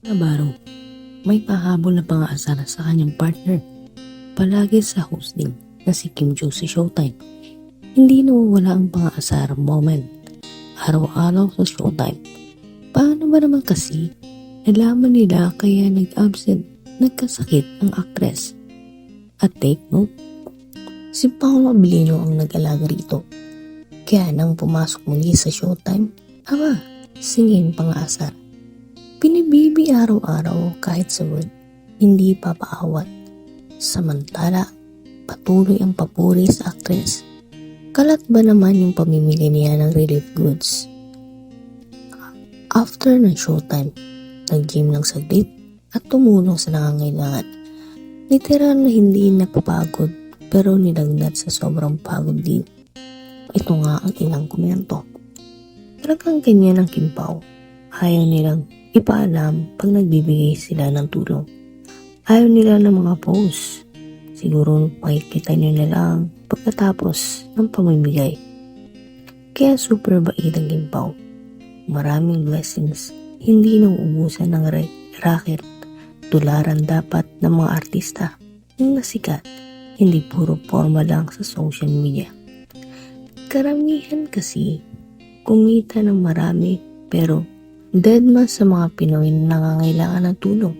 Navarro, may pahabol na pang-aasar sa kanyang partner. Palagi sa hosting na si Kim Joo sa Showtime. Hindi nawawala ang pang-aasar moment. Araw-araw sa Showtime. Paano ba naman kasi nalaman nila kaya nag-absent, nagkasakit ang aktres? At take note, si Paolo Abilino ang nag-alaga rito. Kaya nang pumasok muli sa Showtime, ama, singin pang-aasar. Pinibibi araw-araw kahit sa word, hindi papaawat. Samantala, patuloy ang papuri sa aktres. Kalat ba naman yung pamimili niya ng relief goods? After ng showtime, nag-gym ng saglit at tumulong sa nangangailangan. Literal na hindi napapagod pero nilagnat sa sobrang pagod din. Ito nga ang ilang komento. Talagang ganyan ang kimpaw. Ayaw nilang ipaalam pag nagbibigay sila ng tulong. Ayaw nila ng mga post. Siguro makikita nyo na lang pagkatapos ng pamimigay. Kaya super bait ang gimpaw. Maraming blessings. Hindi nauubusan ng ra- racket. Tularan dapat ng mga artista ng nasikat. Hindi puro forma lang sa social media. Karamihan kasi kumita ng marami pero dead man sa mga Pinoy na nangangailangan ng tulong.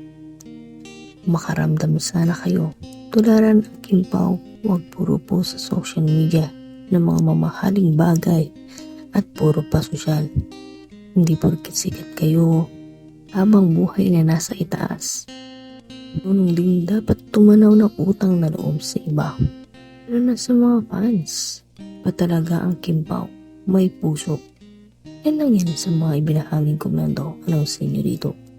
Makaramdam sana kayo. Tularan ang kimpaw, huwag puro po sa social media ng mga mamahaling bagay at puro pa sosyal. Hindi porkit sikat kayo habang buhay na nasa itaas. Nunong din dapat tumanaw ng utang na loob sa iba. Ano na sa mga fans? Pa talaga ang kimpaw? May puso. Yan lang yan sa mga ibinahaging komento. Anong sa inyo dito?